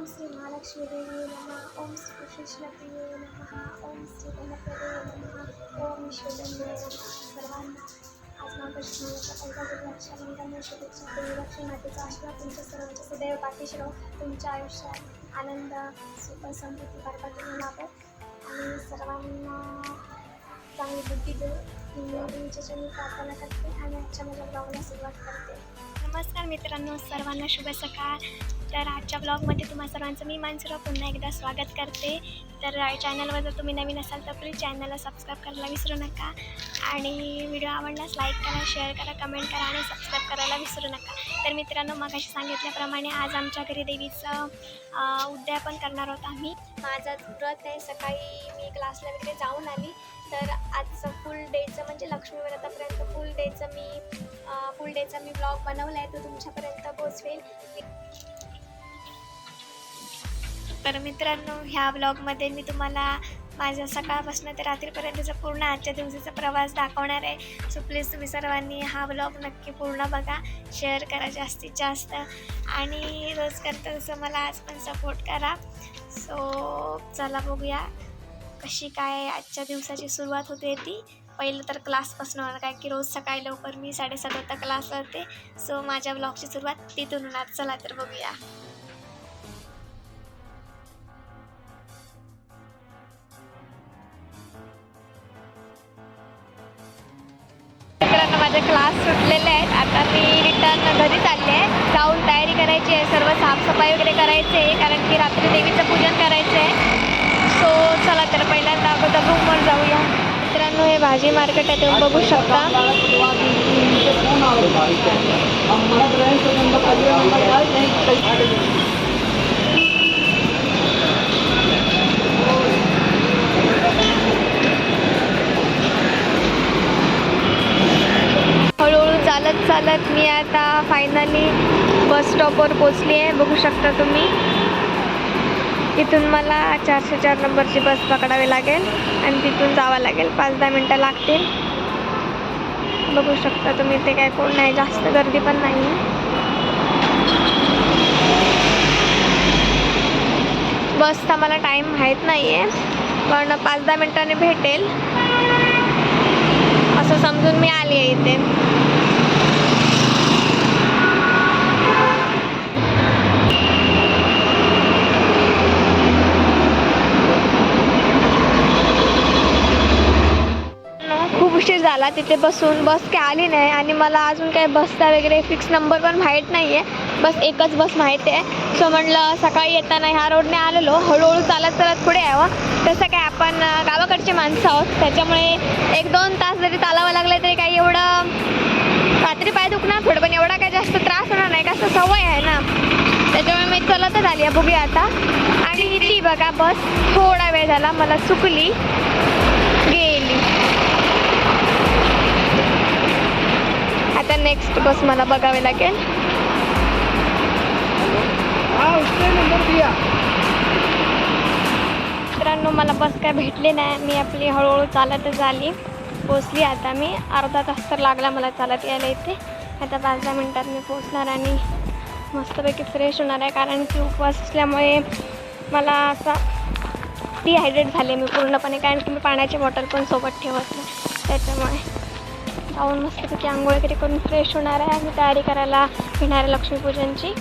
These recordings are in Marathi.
ओम श्री महालक्ष्मी देवी ओम श्री कृष्णप्रिये नमः ओम श्री गणपते नमः ओम सर्वांना. आज महालक्ष्मीचा पहिला गुरु शुभेच्छा देवी लक्ष्मी मातेचा आशीर्वाद तुमच्या सर्वांच्या सदैव पाठीशी तुमच्या आयुष्यात आनंद सुख समृद्धी बरकतीने लाभो आणि सर्वांना चांगली बुद्धी देऊ मी देवीच्या चरणी प्रार्थना करते आणि आजच्या माझ्या ब्लॉगला सुरुवात करते. नमस्कार मित्रांनो सर्वांना शुभ सकाळ. तर आजच्या ब्लॉगमध्ये तुम्हा सर्वांचं मी मानसुरा पुन्हा एकदा स्वागत करते. तर चॅनलवर जर तुम्ही नवीन असाल तर प्लीज चॅनलला सबस्क्राईब करायला विसरू नका. आणि व्हिडिओ आवडल्यास लाईक करा शेअर करा कमेंट करा आणि सबस्क्राईब करायला विसरू नका. तर मित्रांनो मगाशी सांगितल्याप्रमाणे आज आमच्या घरी देवीचं उद्यापन करणार आहोत आम्ही. माझं व्रत आहे. सकाळी मी क्लासला वगैरे जाऊन आली. तर आजचं फुल डेचं म्हणजे लक्ष्मी व्रतापर्यंत फुल डेचं मी फुल डेचा मी ब्लॉग बनवला आहे तो तुमच्यापर्यंत पोचवेल तर मित्रांनो ह्या ब्लॉगमध्ये मी तुम्हाला माझ्या सकाळपासून ते रात्रीपर्यंतचा पूर्ण आजच्या दिवसाचा प्रवास दाखवणार आहे. सो प्लीज तुम्ही सर्वांनी हा ब्लॉग नक्की पूर्ण बघा. शेअर करा जास्तीत जास्त. आणि रोज करता तसं मला आज पण सपोर्ट करा. सो चला बघूया. कशी काय आजच्या दिवसाची सुरुवात होते ती? पहिलं तर क्लासपासून होणार काय की रोज सकाळी लवकर मी साडेसात वाजता क्लास करते सो माझ्या ब्लॉगची सुरुवात तिथून होणार. चला तर बघूया. माझे क्लास सुटलेले आहेत. आता मी रिटर्न घरी चालले आहे. जाऊन तयारी करायची आहे. सर्व साफसफाई वगैरे करायची आहे कारण की रात्री देवीचं पूजन करायचं आहे. सो चला तर पहिल्यांदा अगोदर रूमवर जाऊया. मित्रांनो हे भाजी मार्केट आहे तुम्ही बघू शकता. हळूहळू चालत चालत मी आता फायनली बस स्टॉपवर पोचली आहे. बघू शकता तुम्ही. इथून मला चारशे चार नंबरची बस पकडावी लागेल आणि तिथून जावं लागेल. पाच दहा मिनटं लागतील. बघू शकता तुम्ही ते काय कोण नाही. जास्त गर्दी पण नाही आहे बसचा मला टाईम माहीत नाही आहे पण पाच दहा मिनटाने भेटेल. असं समजून मी आली आहे इथे. मला तिथे बसून बस काय आली नाही आणि मला अजून काय बसचा वगैरे फिक्स नंबर पण माहीत नाही आहे बस एकच बस माहीत आहे. सो म्हटलं सकाळी येताना ह्या रोडने आलेलो. हळूहळू चालत चालत पुढे यावं. तसं काय आपण गावाकडची गावाकडचे माणसं आहोत. त्याच्यामुळे एक दोन तास जरी चालावं लागलं तरी काही एवढं रात्री पाय दुखणार थोडं पण एवढा काही जास्त त्रास होणार नाही कसं सवय आहे ना. त्याच्यामुळे मी चलतच आली आहे. बघूया आता. आणि ती बघा बस. थोडा वेळ झाला मला चुकली. नेक्स्ट बस मला बघावे लागेल. मित्रांनो मला बस काय भेटली नाही. मी आपली हळूहळू चालतच आली पोचली आता मी. अर्धा तास तर लागला मला चालत यायला इथे. आता पाच दहा मिनटात मी पोचणार आणि मस्तपैकी फ्रेश होणार आहे. कारण की उपवास असल्यामुळे मला असा डिहायड्रेट झाले मी पूर्णपणे. कारण की मी पाण्याची बॉटल पण सोबत ठेवत नाही. त्याच्यामुळे जाऊन मस्तपैकी आंघोळ वगैरे करून फ्रेश होणार आहे. आणि तयारी करायला घेणार आहे लक्ष्मीपूजनची.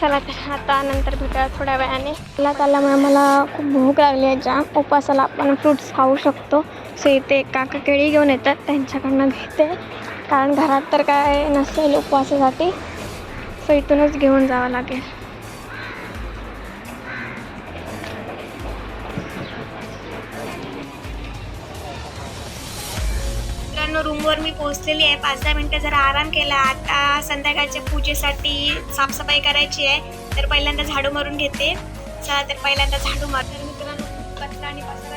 चला तर आता नंतर भेटूया थोड्या वेळाने. मला त्याल्यामुळे मला खूप भूक लागली आहे जाम. उपवासाला आपण फ्रूट्स खाऊ शकतो. सो इथे काका केळी घेऊन येतात. त्यांच्याकडनं घेते. कारण घरात तर काय नसेल उपवासासाठी. सो इथूनच घेऊन जावं लागेल. रूमवर मी पोहोचलेली आहे. पाच दहा मिनटं जरा आराम केला. आता संध्याकाळच्या पूजेसाठी साफसफाई करायची आहे. तर पहिल्यांदा झाडू मारून घेते. चला तर पहिल्यांदा झाडू मारते मित्रांनो कचरा आणि पसरा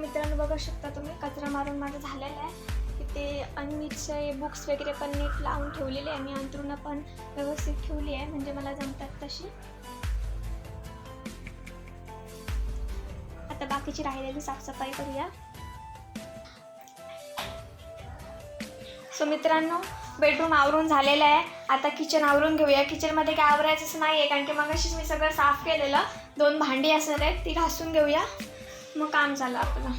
मित्रांनो बघू शकता तुम्ही कचरा मारून माझं झालेला आहे. तिथे अनमीचे बुक्स वगैरे पण नीट लावून ठेवलेले आहे. मी अंतरुणं पण व्यवस्थित ठेवली आहे म्हणजे मला जमतात तशी. आता बाकीची राहिलेली साफसफाई करूया. सो मित्रांनो बेडरूम आवरून झालेलं आहे. आता किचन आवरून घेऊया. किचनमध्ये काय आवरायचंच नाही आहे कारण की मग मी सगळं साफ केलेलं. दोन भांडी असणार आहेत ती घासून घेऊया. मग काम झालं आपलं.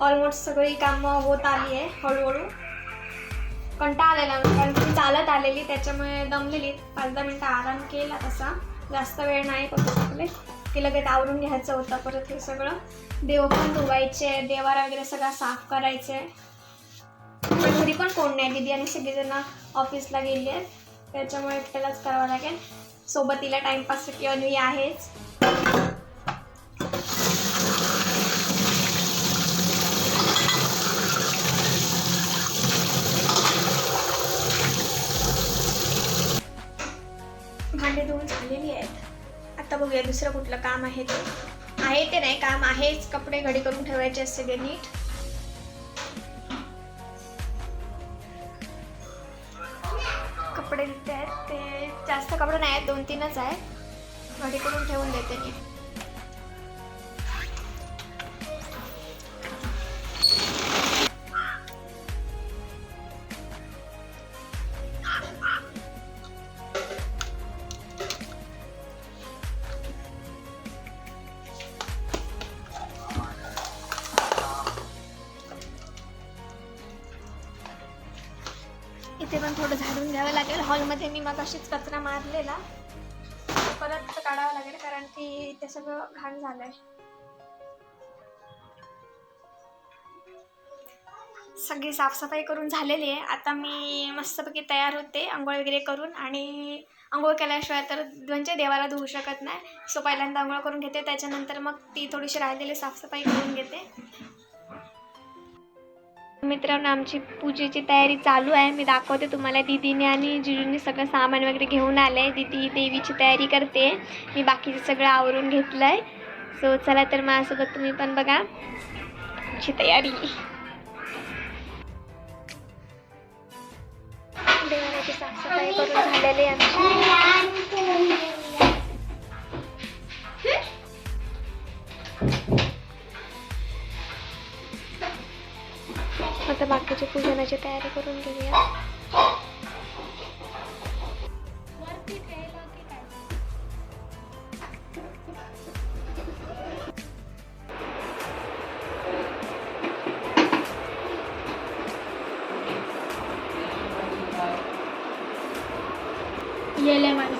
ऑलमोस्ट सगळी कामं होत आली आहे हळूहळू. कंटा आलेला कारण की चालत आलेली त्याच्यामुळे दमलेली. पाच दहा मिनटं आराम केला तसा. जास्त वेळ नाही करू शकले. की लगेच आवरून घ्यायचं होतं परत हे सगळं. देव पण धुवायचे देवारा वगैरे सगळा साफ करायचे. पण घरी पण कोण नाही. दिदी आणि सगळेजण ऑफिसला गेली आहेत. त्याच्यामुळे एकट्यालाच करावं लागेल. सोबत तिला टाइमपास अन्वी आहेच. भांडे धुवून झालेली आहेत. आता बघूया दुसरं कुठलं काम आहे ते. आहे ते नाही काम आहेच. कपडे घडी करून ठेवायचे असते ते नीट. जास्त कपडे नाही आहेत दोन तीनच आहे घरी करून ठेवून देते मी. मग अशीच कचरा मारलेला. परत काढावा लागेल कारण की ते सगळं घाण झालंय. सगळी साफसफाई करून झालेली आहे. आता मी मस्तपैकी तयार होते आंघोळ वगैरे करून आणि आंघोळ केल्याशिवाय तर म्हणजे देवाला धुवू शकत नाही. सो पहिल्यांदा आंघोळ करून घेते त्याच्यानंतर मग ती थोडीशी राहिलेली साफसफाई करून घेते. मित्रांनो आमची पूजेची तयारी चालू आहे. मी दाखवते तुम्हाला दिदीने आणि जिजूंनी सगळं सामान वगैरे घेऊन आलं आहे दिदी देवीची तयारी करते. मी बाकीचं सगळं आवरून घेतलं आहे सो चला तर माझ्यासोबत तुम्ही पण बघा. आमची तयारी. देवाची साफसफाई करून झालेली आमची. आता बाकीची पूजनाची तयारी करून घेऊया.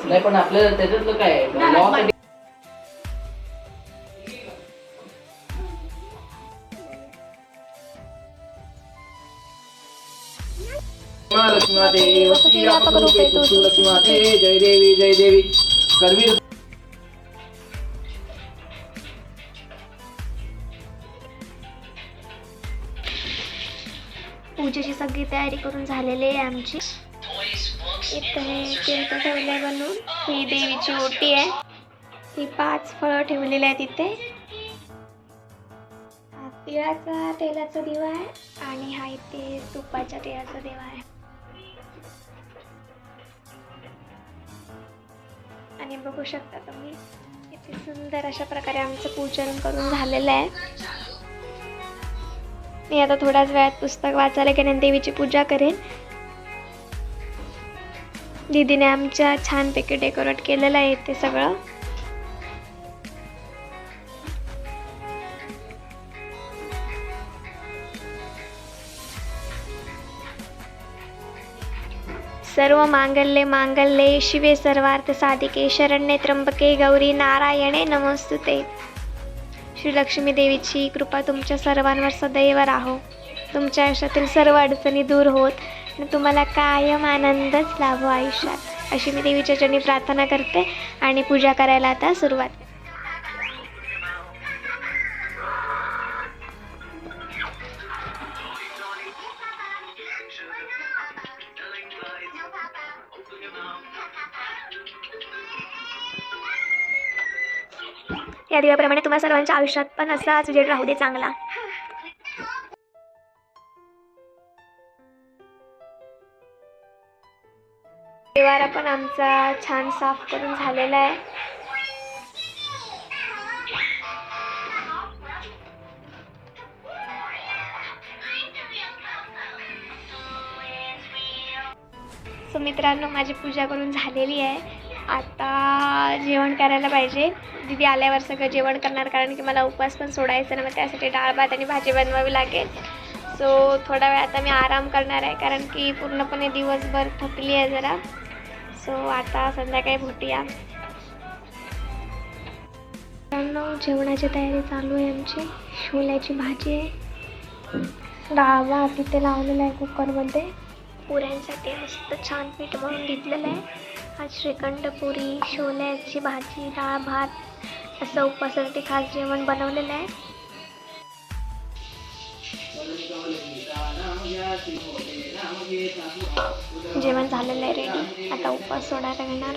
नाही पण आपल्याला त्याच्यातलं काय? जय देवी जय देवी पूजेची सगळी तयारी करून झालेली आहे आमची. इथं हे बनवून. ही देवीची ओटी आहे. ही पाच फळं ठेवलेली आहेत तिथे तिळाचा तेलाचा दिवा आहे आणि हा इथे तुपाच्या तेलाचा दिवा आहे. आणि बघू शकता तुम्ही इथे सुंदर अशा प्रकारे आमचं पूजन करून झालेलं आहे. मी आता थोड्याच वेळात पुस्तक वाचायला गेल्याने देवीची पूजा करेन. दीदीने आमच्या छानपैकी डेकोरेट केलेलं आहे ते सगळं. सर्व मांगल्ये मांगल्ये शिवे सर्वार्थ साधिके शरण्ये त्र्यंबके गौरी नारायणे नमस्तुते. श्री लक्ष्मी देवीची कृपा तुमच्या सर्वांवर सदैव राहो. तुमच्या आयुष्यातील सर्व अडचणी दूर होत आणि तुम्हाला कायम आनंदच लाभो आयुष्यात. अशी मी देवीच्या चरणी प्रार्थना करते आणि पूजा करायला आता सुरुवात या दिव्याप्रमाणे तुम्हा सर्वांच्या आयुष्यात पण असाच उजेड राहू दे चांगला. देवारा पण आमचा छान साफ करून झालेला आहे. सो मित्रांनो माझी पूजा करून झालेली आहे. आता जेवण करायला पाहिजे. दीदी आल्यावर सगळं जेवण करणार कारण की मला उपवास पण सोडायचं ना मग त्यासाठी डाळ भात आणि भाजी बनवावी लागेल. सो थोडा वेळ आता मी आराम करणार आहे कारण की पूर्णपणे दिवसभर थकली आहे जरा. सो आता संध्याकाळी भेटूया. जेवणाची तयारी चालू आहे आमची. छोल्याची भाजी आहे. डाळ भात तिथे लावलेला आहे कुकरमध्ये पुऱ्यांसाठी मस्त छान पीठ म्हणून घेतलेलं आहे. आज श्रीखंड पुरी छोल्याची भाजी डाळ भात असं उपासासाठी खास जेवण बनवलेलं आहे. जेवण झालेलं आहे रेडी आता उपास सोडायला घेणार.